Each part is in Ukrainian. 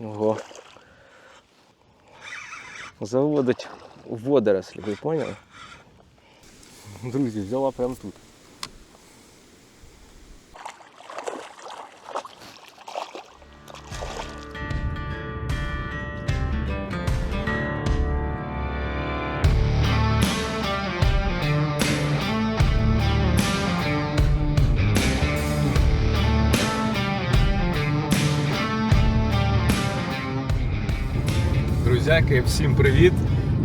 Ого. Заводить у водорослі, ви поняли? Друзі, взяла прямо тут. Друзяки, всім привіт!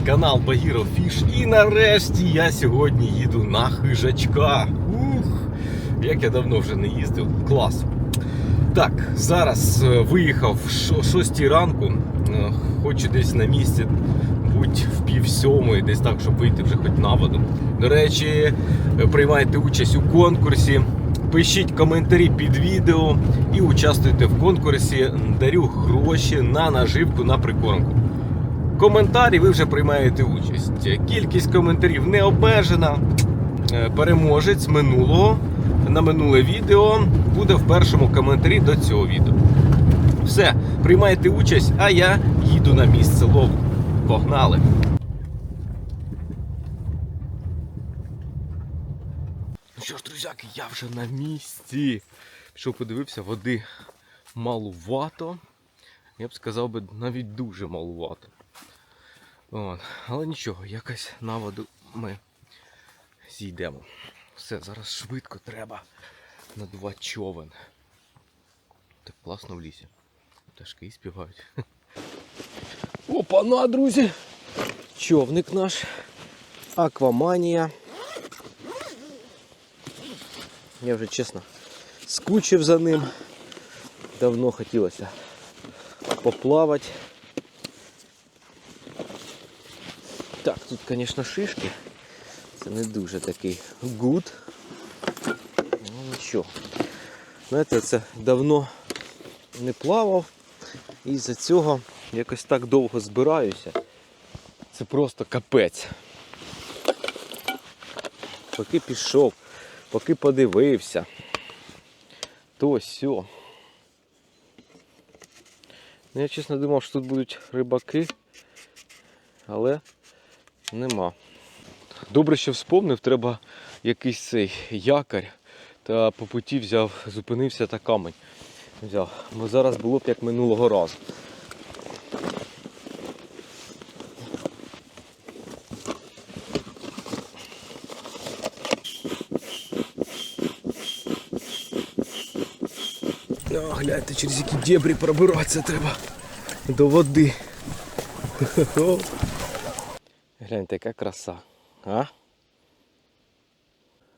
Канал Багіро Фіш. І нарешті я сьогодні їду на хижачка. Ух! Як я давно вже не їздив. Клас. Так, зараз е, виїхав о 6 ранку. Е, Хочу десь на місці будь в пів сьомої, десь так, щоб вийти вже хоч на воду. До речі, е, приймайте участь у конкурсі. Пишіть коментарі під відео і участвуйте в конкурсі. Дарю гроші на наживку на прикормку. Коментарі ви вже приймаєте участь. Кількість коментарів не обмежена. Е, Переможець минулого на минуле відео буде в першому коментарі до цього відео. Все, приймайте участь, а я їду на місце лову. Погнали! Ну що ж, друзяки, я вже на місці. Пішов подивився, води малувато. Я б сказав би навіть дуже малувато. От. Але нічого, якось на воду ми зійдемо. Все, зараз швидко треба надувати човен. Так класно в лісі. Пташки співають. Опа-на, друзі! Човник наш. Акваманія. Я вже чесно скучив за ним. Давно хотілося поплавати. Так, тут, звісно, шишки. Це не дуже такий гуд. Ну нічого. Знаєте, це давно не плавав. І за цього якось так довго збираюся. Це просто капець. Поки пішов, поки подивився, то сьо. Ну, я чесно думав, що тут будуть рибаки, але нема. Добре, що вспомнив, треба якийсь цей якорь. Та по путі взяв, зупинився та камень взяв. Бо зараз було б як минулого разу. О, гляньте, через які дебрі пробиратися треба до води. Гляньте, яка краса. А?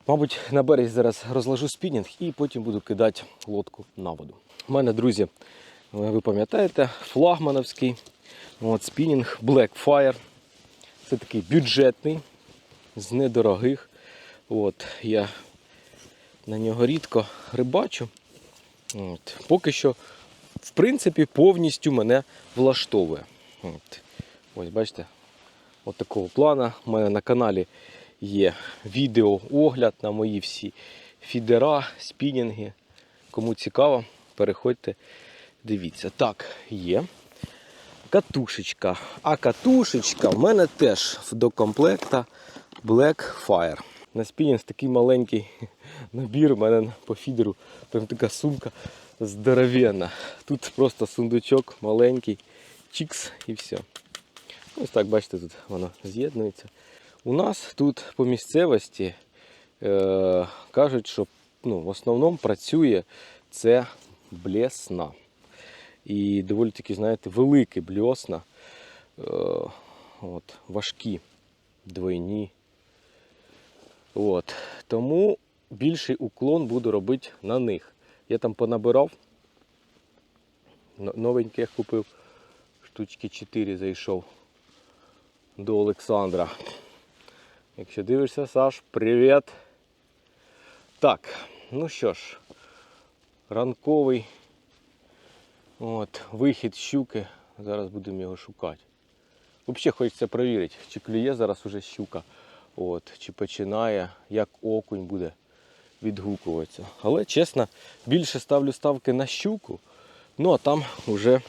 Мабуть, на березі зараз розложу спінінг і потім буду кидати лодку на воду. У мене, друзі, ви пам'ятаєте, флагмановський от, спінінг Black Fire. Це такий бюджетний, з недорогих. От, я на нього рідко рибачу. От, поки що, в принципі, повністю мене влаштовує. От. Ось бачите, от такого плана. У мене на каналі є відеоогляд на мої всі фідера, спінінги. Кому цікаво, переходьте, дивіться. Так, є. Катушечка. А катушечка в мене теж до комплекта Black Fire. На спінінг такий маленький набір. У мене по фідеру прям така сумка здоровенна. Тут просто сундучок маленький, чікс і все. Ось так, бачите, тут воно з'єднується. У нас тут по місцевості е, кажуть, що ну, в основному працює це блесна. І доволі таки, знаєте, великі блесна, е, от, важкі, двойні. От. Тому більший уклон буду робити на них. Я там понабирав. но- Новеньких купив. Штучки 4 зайшов до Олександра. Якщо дивишся, Саш, привіт. Так, ну що ж, ранковий от, вихід щуки. Зараз будемо його шукати. Взагалі хочеться перевірити, чи клює зараз уже щука, от, чи починає, як окунь буде відгукуватися. Але чесно, більше ставлю ставки на щуку, ну а там вже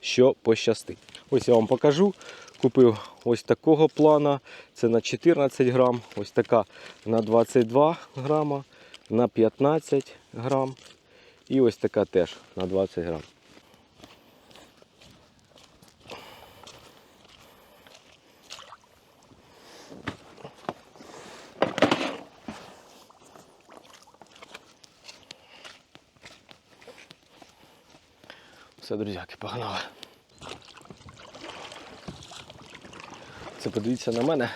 що пощастить. Ось я вам покажу. Купив ось такого плана. Це на 14 грам, ось така на 22 грама, на 15 грам. І ось така теж на 20 грам. Все, друзяки, погнали. Це подивіться на мене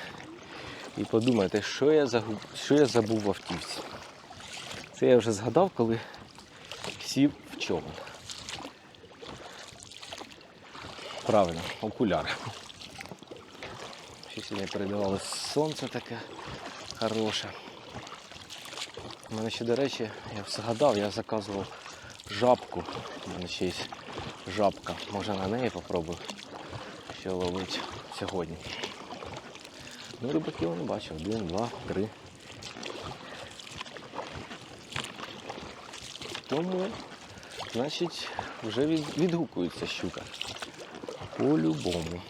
і подумайте, що я, загуб... що я забув в автівці. Це я вже згадав, коли сів в човен. Правильно, окуляри. Ще сьогодні передавало сонце таке хороше. У мене ще, до речі, я згадав, я заказував жабку. У мене ще є жабка. Може на неї попробую що ловить сьогодні. Ну, рибаків не бачив. Один, два, три. Тому, значить, вже від, відгукується щука. По-любому.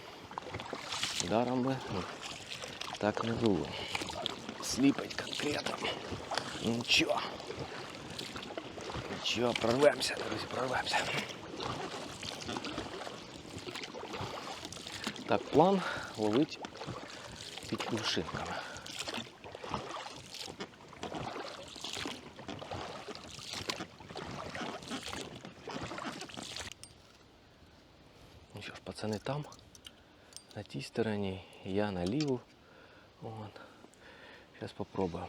Даром би ну, так не було. Сліпить конкретно. Нічого. Нічого, прорвемося, друзі, прорвемося. Так, план ловить під кувшинками. Ну що ж, пацани там, на тій стороні, я на ліву. От. Зараз попробую.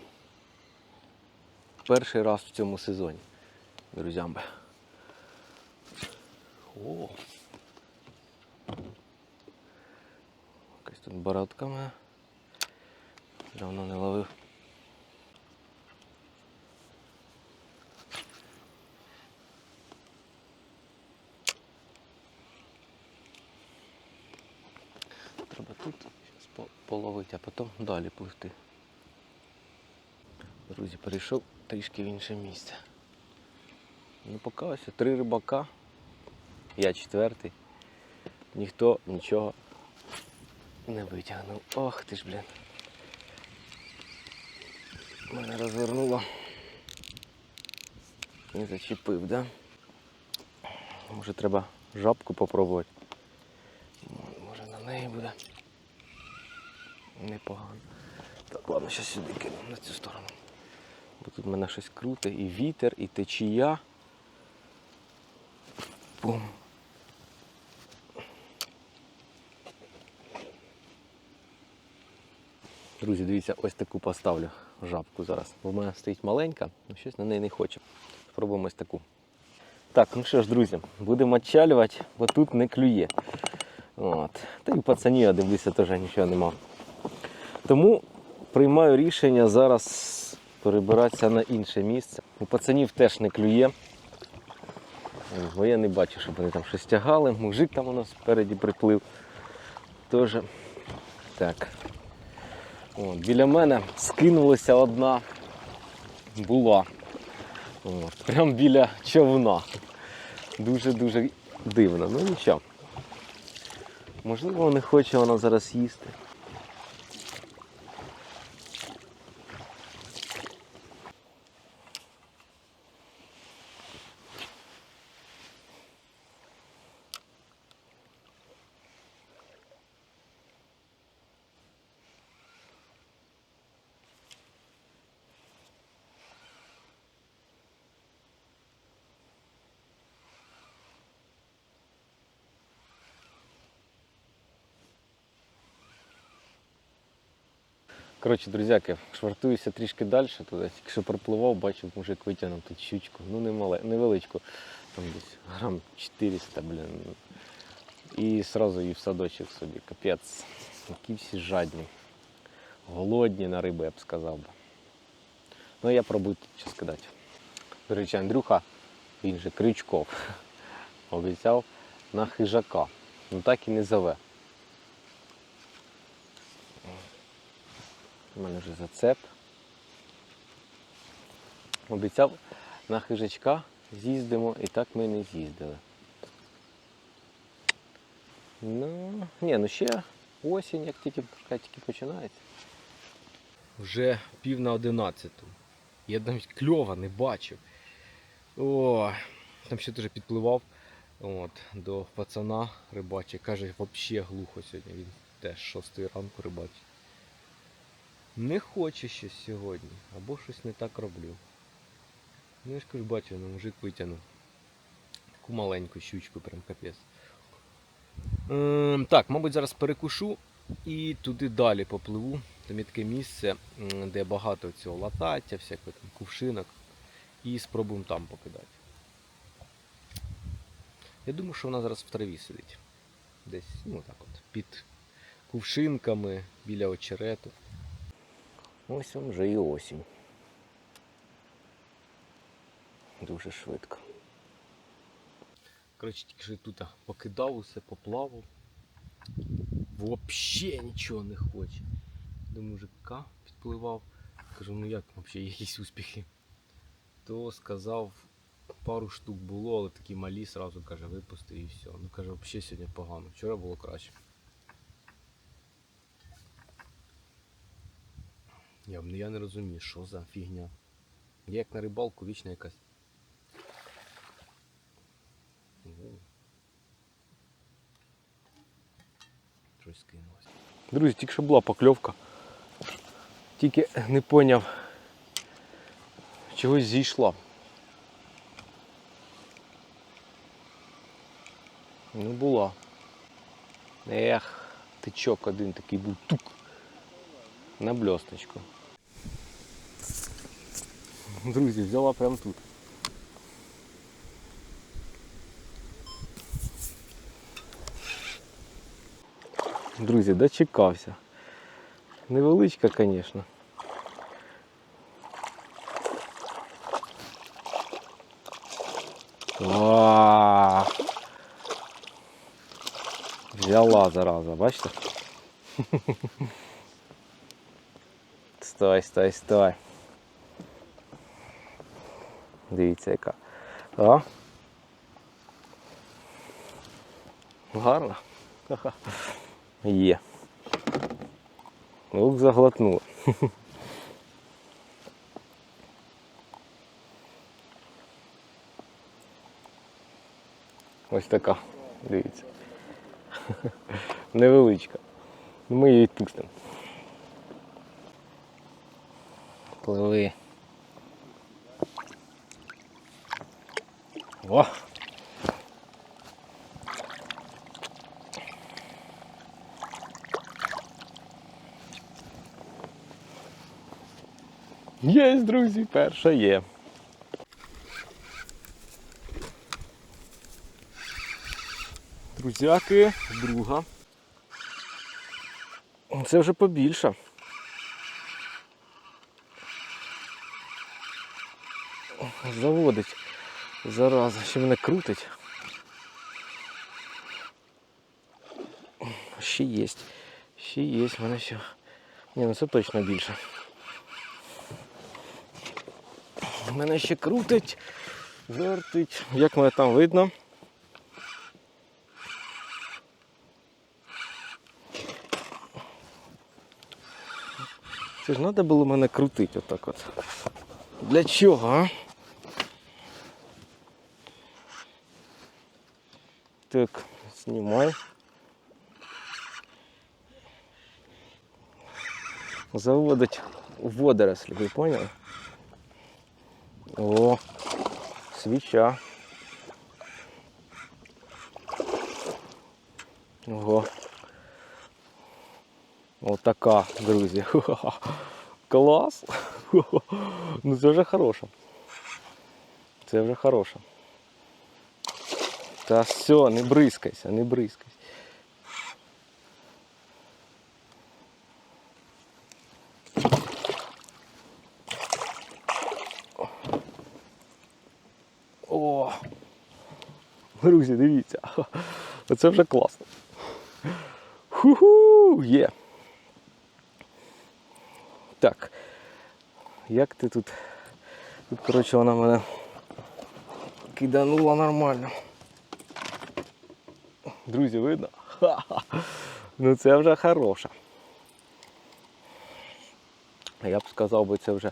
Перший раз в цьому сезоні, друзямби. О! Якась тут бородка моя. Давно не ловив. Треба тут по- половити, а потім далі пливти. Друзі, перейшов трішки в інше місце. Ну поки ось три рибака, я четвертий. Ніхто нічого не витягнув. Ох ти ж, блін. Мене розвернуло. Не зачепив, да? Може треба жабку попробувати. Може на неї буде. Непогано. Так, ладно, зараз сюди кину, на цю сторону. Бо тут мене щось круте, і вітер, і течія. Бум. Друзі, дивіться, ось таку поставлю жабку зараз. Бо в мене стоїть маленька, ну щось на неї не хоче. Спробуємо ось таку. Так, ну що ж, друзі, будемо отчалювати, бо тут не клює. От. Та й пацанів, я дивлюся, теж нічого нема. Тому приймаю рішення зараз перебиратися на інше місце. У пацанів теж не клює. Бо я не бачу, щоб вони там щось тягали. Мужик там у нас спереді приплив. Теж так. От, біля мене скинулася одна була. От, прямо біля човна. Дуже-дуже дивно. Ну нічого. Можливо, не хоче вона зараз їсти. Коротше, друзяки, швартуюся трішки далі, туди. Що пропливав, бачив, мужик витягнув тут щучку. Ну не мале, невеличку. Там десь грам 400, блін. І одразу її в садочок собі. Капець. Які всі жадні. Голодні на рибу, я б сказав. Ну я пробую тут щось кидати. До речі, Андрюха, він же Крючков, обіцяв на хижака. Ну так і не зове. У мене вже зацеп. Обіцяв на хижачка з'їздимо і так ми не з'їздили. Ну, ні, ну ще осінь, як тільки, хай тільки починається. Вже пів на одинадцяту. Я навіть кльова не бачив. О, там ще теж підпливав от, до пацана рибачить. Каже, взагалі глухо сьогодні. Він теж 6 ранку рибачить. Не хоче щось сьогодні, або щось не так роблю. Ну я ж кажу, бачу, ну, мужик витягнув. Таку маленьку щучку, прям капець. Ем, так, мабуть, зараз перекушу і туди далі попливу. Там є таке місце, де багато цього латаття, всякого там кувшинок. І спробуємо там покидати. Я думаю, що вона зараз в траві сидить. Десь, ну так от, під кувшинками, біля очерету. Ось он вже і осінь. Дуже швидко. Коротше, тільки що тут покидав усе, поплавав. Вообще нічого не хоче. До мужика підпливав. Кажу, ну як взагалі якісь успіхи? То сказав, пару штук було, але такі малі, сразу каже, випусти і все. Ну каже, взагалі сьогодні погано. Вчора було краще. Я, я не розумію, що за фігня. Я як на рибалку вічна якась. Щось скинулося. Друзі, тільки що була покльовка. Тільки не поняв, чогось зійшла. Ну була. Ех, тичок один такий був тук. На бльосточку. Друзі, взяла прямо тут. Друзі, дочекався. Невеличка, звісно. Ва! Взяла зараза, бачите? Стой, стой, стой. Дивіться яка. А? Гарно. Є. Ух, заглотнула. Ось така. Дивіться. Невеличка. Ми її відпустимо. Пливи. О! Є, друзі, перша є. Друзяки, друга. Це вже побільше. Заводить. Зараза, ще мене крутить. Ще є. Ще є, в мене ще. Ні, ну це точно більше. Мене ще крутить, вертить. Як мене там видно? Це ж треба було мене крутити отак от. Для чого, а? Так, знімай. Заводить у водорослі, ви поняли? О, свіча. Ого. Отака, друзі. Ха-ха-ха. Клас. Хо-хо. Ну це вже хороша. Це вже хороша. Та все, не бризкайся, не бризкайся. О! Друзі, дивіться. Оце вже класно. Ху-ху! Є. Так. Як ти тут? Тут, коротше, вона мене киданула нормально. Друзі, видно? Ха -ха. Ну це вже хороша. Я б сказав би, це вже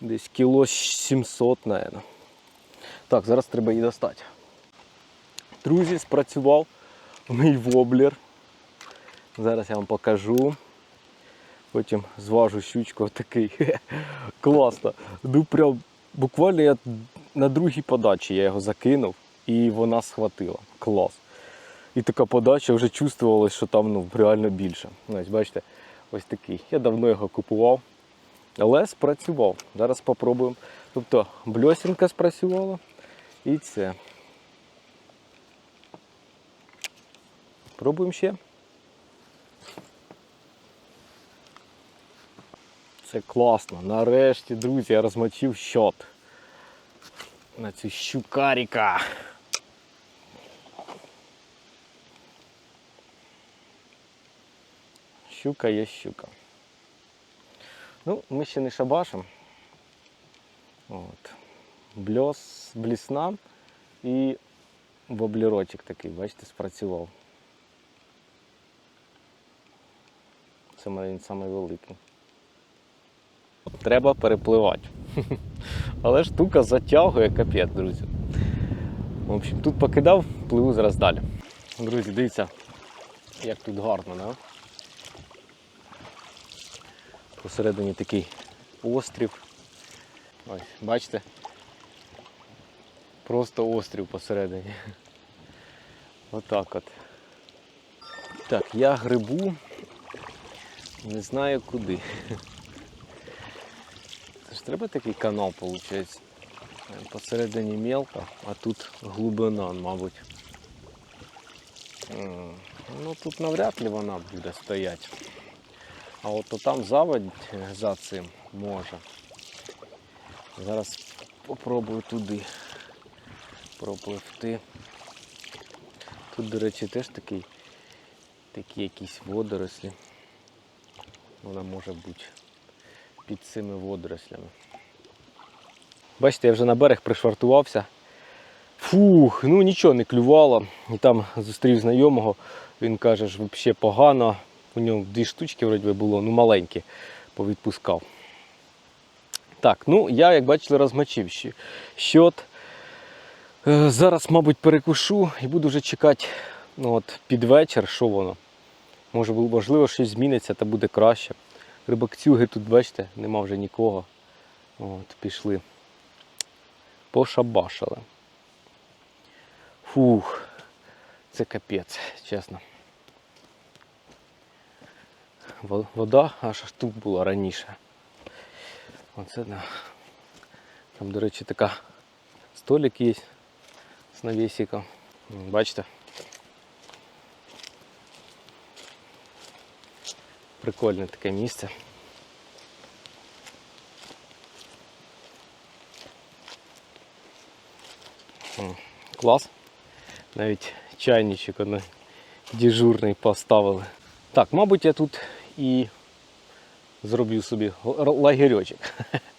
десь кіло 700, мабуть. Так, зараз треба її достати. Друзі, спрацював мій воблер. Зараз я вам покажу. Потім зважу щучку такий. Класно. Ну прям буквально я на другій подачі я його закинув і вона схватила. Клас. І така подача вже чувствувалася, що там ну, реально більше. Ось бачите, ось такий. Я давно його купував. Але спрацював. Зараз спробуємо. Тобто бльосінка спрацювала і це. Пробуємо ще. Це класно. Нарешті, друзі, я розмочив щот на цю щукаріка. Щука є щука. Ну, ми ще не шабашимо. От. Бльос, блісна і воблерочок такий, бачите, спрацював. Це він самий великий. Треба перепливати. Але штука затягує капець, друзі. В общем, тут покидав, пливу зараз далі. Друзі, дивіться, як тут гарно, да? Посередині такий острів. Ось, бачите? Просто острів посередині. Отак от. Так, я грибу, не знаю куди. Це ж треба такий канал, виходить. Посередині мелко, а тут глибина, мабуть. Ну тут навряд ли вона буде стояти. А от то там заводь е, за цим може. Зараз попробую туди пропливти. Тут, до речі, теж такий, такі якісь водорослі. Вона може бути під цими водорослями. Бачите, я вже на берег пришвартувався. Фух, ну нічого не клювало. І там зустрів знайомого, він каже, що взагалі погано. У нього дві штучки вроді би, було, ну маленькі, повідпускав. Так, ну я, як бачили, розмочив щ- щот. Е, Зараз, мабуть, перекушу і буду вже чекати ну, от, під вечір, що воно. Може, можливо, щось зміниться та буде краще. Рибакцюги тут, бачите, нема вже нікого. От, пішли. Пошабашили. Фух, це капець, чесно. Во- Вода аж тут була раніше. Оце да. Там, до речі, така столик є з навісиком. М, Бачите? Прикольне таке місце. М, Клас. Навіть чайничок один дежурний поставили. Так, мабуть, я тут і зроблю собі лагерьочок.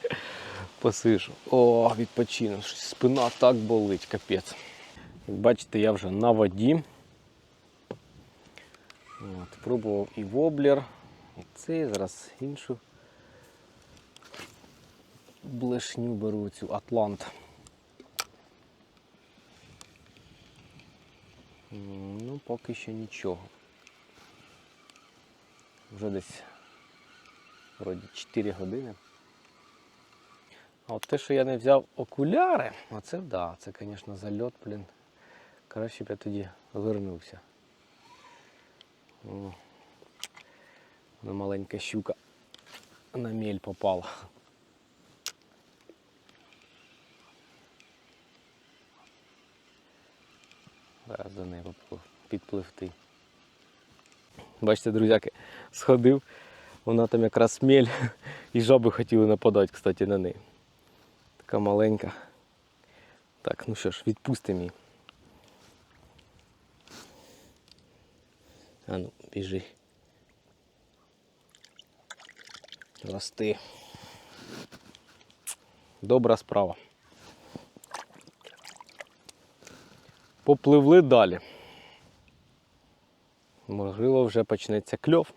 Посишу. О, відпочину. Спина так болить, капець. Як бачите, я вже на воді. От, пробував і воблер, і цей, зараз іншу блешню беру цю Атлант. Ну, поки що нічого. Вже десь вроді 4 години. А от те, що я не взяв окуляри, оце да, це, звісно, зальот, блін. Краще б я тоді вернувся. О, маленька щука на мель попала. Зараз до неї підпливти. Бачите, друзяки, сходив, вона там якраз смель і жаби хотіли нападати, кстати, на неї. Така маленька. Так, ну що ж, відпустимо її. А ну, біжи. Рости. Добра справа. Попливли далі. можливо, вже почнеться кльов.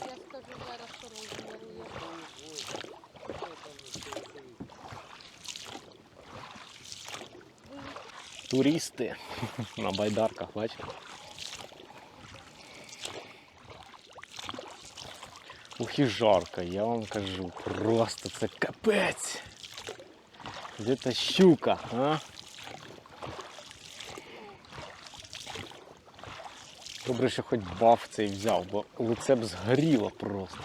Я скажу зараз по розміру. як. Туристи на байдарках, бачите? Ух і жарко, я вам кажу, просто це капець. Де та щука, а? Добре, що хоч баф цей взяв, бо лице б згоріло просто.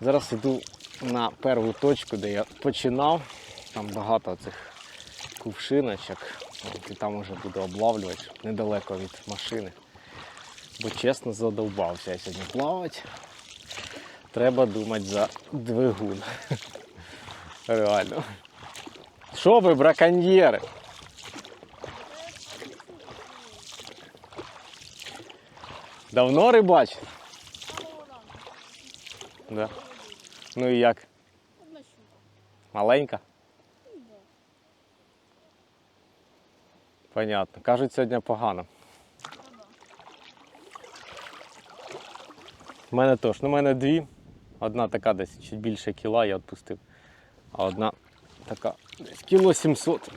Зараз йду на першу точку, де я починав. Там багато цих кувшиночок. І там уже буду облавлювати недалеко від машини. Бо чесно задовбався я сьогодні плавати. Треба думати за двигун. Реально. Що ви, браконьєри? Давно рибач? Да. Ну і як? Маленька? Ну, да. Понятно. Кажуть, сьогодні погано. У мене теж. Ну, у мене дві. Одна така десь чуть більше кіла я відпустив. А одна така десь кіло 700.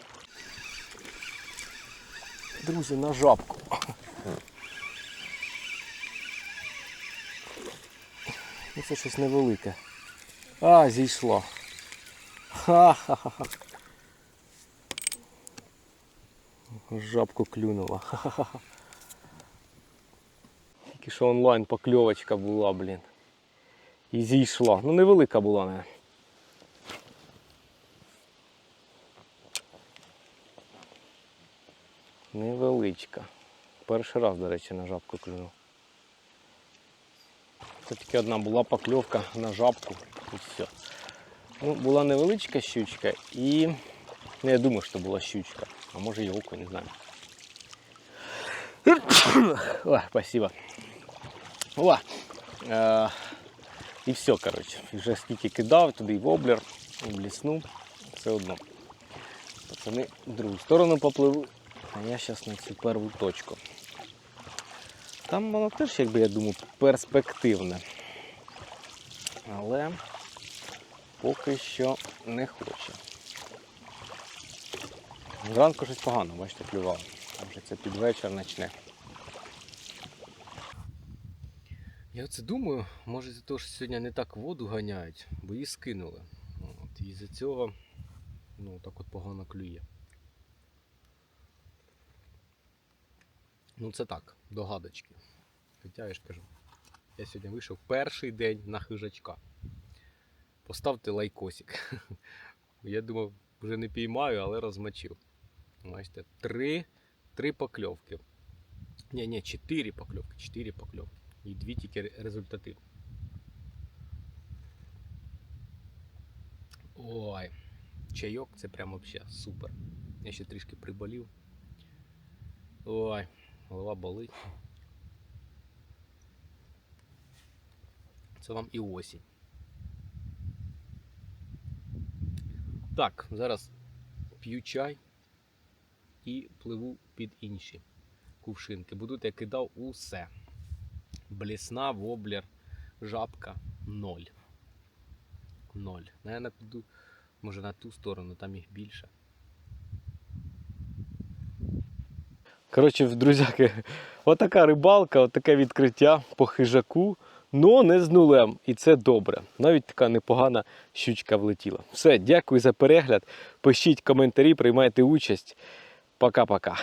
Друзі, на жабку. Ну, Це щось невелике. А, зійшло. Ха-ха-ха. Жабку клюнула. Ха-ха-ха. Тільки що онлайн покльовочка була, блін. І зійшла. Ну невелика була, не. Невеличка. Перший раз, до речі, на жабку клюнув. Це тільки одна була покльовка на жабку і все. Ну, була невеличка щучка і ну, я думаю, що була щучка. А може і не знаю. Ой, спасибо. О, е, і все, коротше. Вже скільки кидав, туди і воблер, і бліснув. Все одно. Пацани в другу сторону попливу, а я зараз на цю перву точку. Там воно теж, якби я думаю, перспективне. Але поки що не хоче. Зранку щось погано, бачите, клював. Вже це під вечір почне. Я оце думаю, може за те, що сьогодні не так воду ганяють, бо її скинули. От, і за цього ну, так от погано клює. Ну це так, догадочки. Хоча я ж кажу, я сьогодні вийшов перший день на хижачка. Поставте лайкосик. Я думав, вже не піймаю, але розмочив. Бачите, три, три покльовки. Ні, ні, чотири покльовки, чотири покльовки. І дві тільки ре- результативні. Ой, чайок це прям взагалі супер. Я ще трішки приболів. Ой, голова болить. Це вам і осінь. Так, зараз п'ю чай і пливу під інші кувшинки. Буду я кидав усе. Блісна, воблер, жабка ноль. Ноль. Наверно, піду, може на ту сторону, там їх більше. Коротше, друзяки, отака рибалка, отаке відкриття по хижаку, но не з нулем. І це добре. Навіть така непогана щучка влетіла. Все, дякую за перегляд. Пишіть коментарі, приймайте участь. Пока-пока.